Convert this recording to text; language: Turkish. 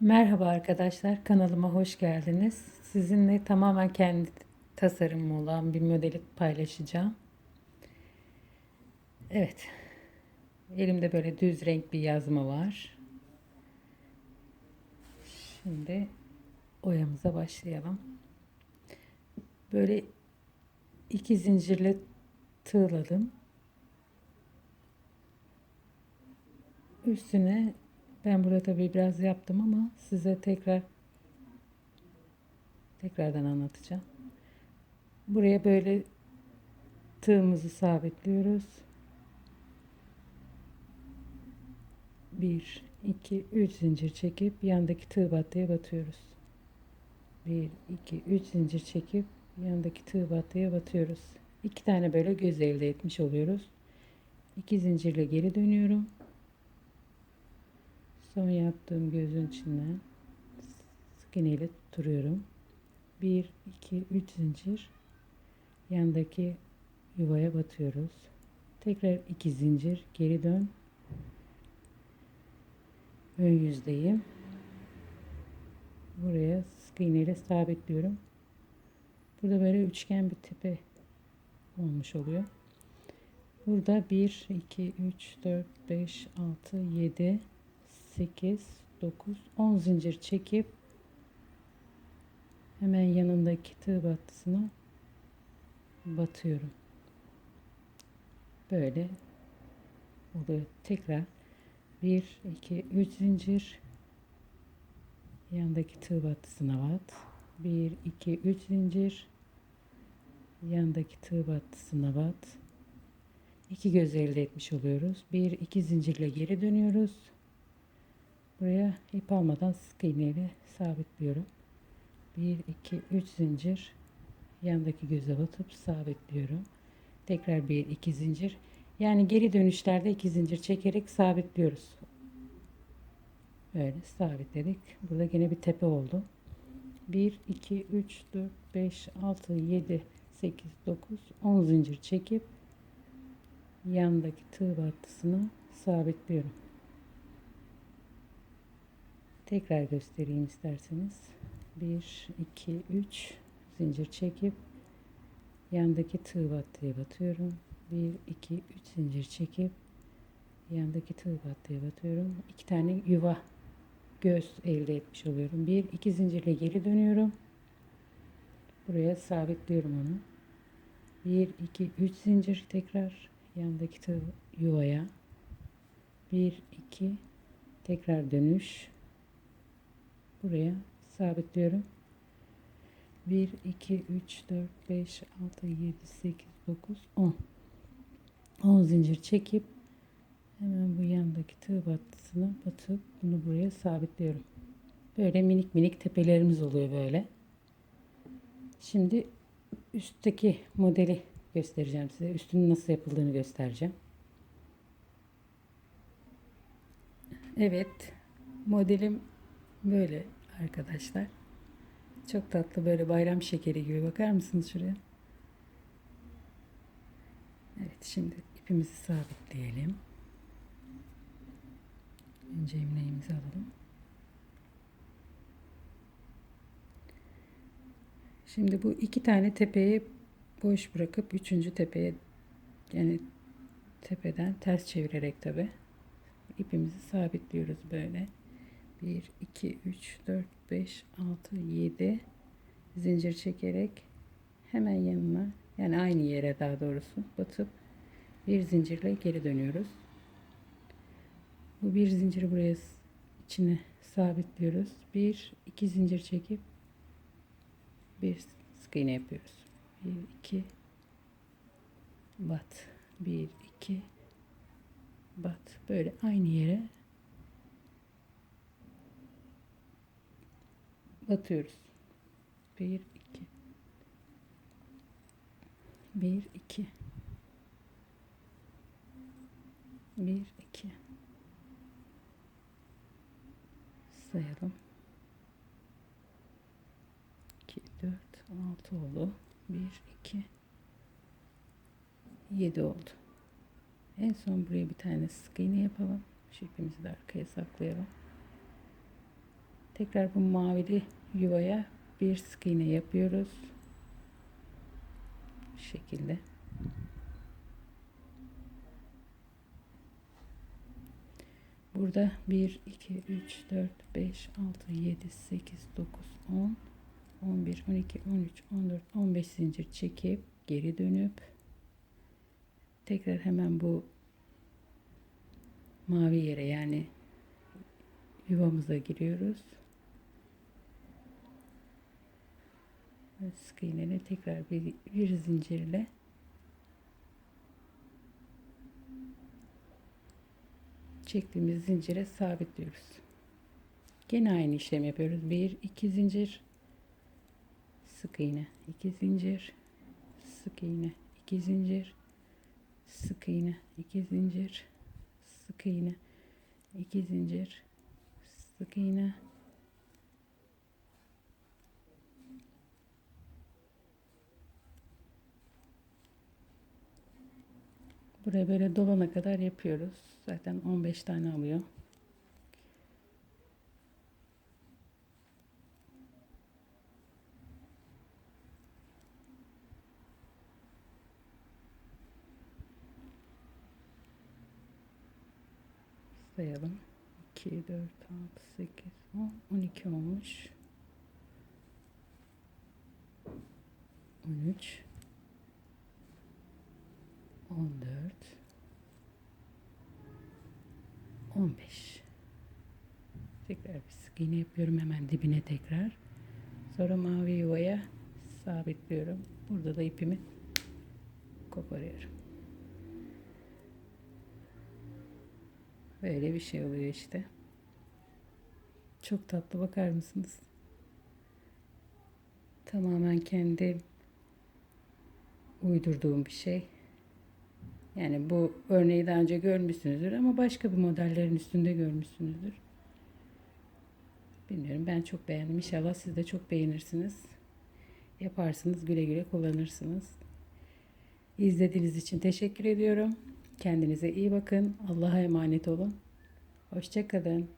Merhaba arkadaşlar, kanalıma hoş geldiniz. Sizinle tamamen kendi tasarımım olan bir modeli paylaşacağım. Evet, elimde böyle düz renk bir yazma var. Şimdi oyamıza başlayalım. Böyle iki zincirle tığladım. Üstüne ben burada tabii biraz yaptım ama size tekrar tekrardan anlatacağım. Buraya böyle tığımızı sabitliyoruz. 1 2 3 zincir çekip yandaki tığ battıya batıyoruz. 1 2 3 zincir çekip yandaki tığ battıya batıyoruz. İki tane böyle göz elde etmiş oluyoruz. İki zincirle geri dönüyorum. Son yaptığım gözün içinden sık iğne ile tutturuyorum. 1 2 3 zincir yandaki yuvaya batıyoruz. Tekrar 2 zincir geri dön. Ön yüzdeyim. Buraya sık iğne ile sabitliyorum. Burada böyle üçgen bir tepe olmuş oluyor. Burada 1 2 3 4 5 6 7 8 9 10 zincir çekip hemen yanındaki tığ battısına batıyorum. Böyle oluyor. Tekrar 1 2 3 zincir yandaki tığ battısına bat. 1 2 3 zincir yandaki tığ battısına bat. İki göz elde etmiş oluyoruz. Bir iki zincirle geri dönüyoruz. Buraya ip almadan sık iğneyle sabitliyorum. 1 2 3 zincir yandaki göze batıp sabitliyorum. Tekrar 1 2 zincir. Yani geri dönüşlerde 2 zincir çekerek sabitliyoruz. Böyle sabitledik. Burada yine bir tepe oldu. 1 2 3 4 5 6 7 8 9 10 zincir çekip yandaki tığ battısını sabitliyorum. Tekrar göstereyim isterseniz. 1, 2, 3 zincir çekip yandaki tığ battıya batıyorum. 1, 2, 3 zincir çekip yandaki tığ battıya batıyorum. 2 tane yuva göz elde etmiş oluyorum. 1, 2 zincirle geri dönüyorum. Buraya sabitliyorum onu. 1, 2, 3 zincir tekrar yandaki tığ yuvaya. 1, 2 tekrar dönüş buraya sabitliyorum. 1 2 3 4 5 6 7 8 9 10 10 zincir çekip hemen bu yandaki tığ battısına batıp bunu buraya sabitliyorum. Böyle minik minik tepelerimiz oluyor böyle. Şimdi üstteki modeli göstereceğim size. Üstünün nasıl yapıldığını göstereceğim. Evet. Modelim Böyle arkadaşlar. Çok tatlı böyle bayram şekeri gibi. Bakar mısınız şuraya? Evet şimdi ipimizi sabitleyelim. Önce imleğimizi alalım. Şimdi bu iki tane tepeyi boş bırakıp üçüncü tepeye yani tepeden ters çevirerek tabi ipimizi sabitliyoruz böyle. 1 2 3 4 5 6 7 zincir çekerek hemen yanına yani aynı yere daha doğrusu batıp bir zincirle geri dönüyoruz. Bu bir zinciri buraya içine sabitliyoruz. Bir iki zincir çekip bir sık iğne yapıyoruz. Bir iki bat. Bir iki bat. Böyle aynı yere batıyoruz. 1 2 1 2 1 2 sayalım. 2 4 6 oldu. 1 2 7 oldu. En son buraya bir tane sık iğne yapalım. Şu ipimizi de arkaya saklayalım. Tekrar bu mavili yuvaya bir sık iğne yapıyoruz. Bu şekilde. Burada 1, 2, 3, 4, 5, 6, 7, 8, 9, 10, 11, 12, 13, 14, 15 zincir çekip geri dönüp tekrar hemen bu mavi yere yani yuvamıza giriyoruz. Sık iğneyle tekrar bir, bir zincirle çektiğimiz zincire sabitliyoruz. Gene aynı işlem yapıyoruz. 1 2 zincir sık iğne, 2 zincir sık iğne, 2 zincir sık iğne, 2 zincir sık iğne, 2 zincir sık iğne. Buraya böyle dolana kadar yapıyoruz. Zaten 15 tane alıyor. sayalım. 2, 4, 6, 8, 10, 12 olmuş. 13, 14, 15. Tekrar bir sık yapıyorum hemen dibine tekrar. Sonra mavi yuvaya sabitliyorum. Burada da ipimi koparıyorum. Böyle bir şey oluyor işte. Çok tatlı bakar mısınız? Tamamen kendi uydurduğum bir şey. Yani bu örneği daha önce görmüşsünüzdür ama başka bir modellerin üstünde görmüşsünüzdür. Bilmiyorum ben çok beğendim. İnşallah siz de çok beğenirsiniz. Yaparsınız güle güle kullanırsınız. İzlediğiniz için teşekkür ediyorum. Kendinize iyi bakın. Allah'a emanet olun. Hoşçakalın.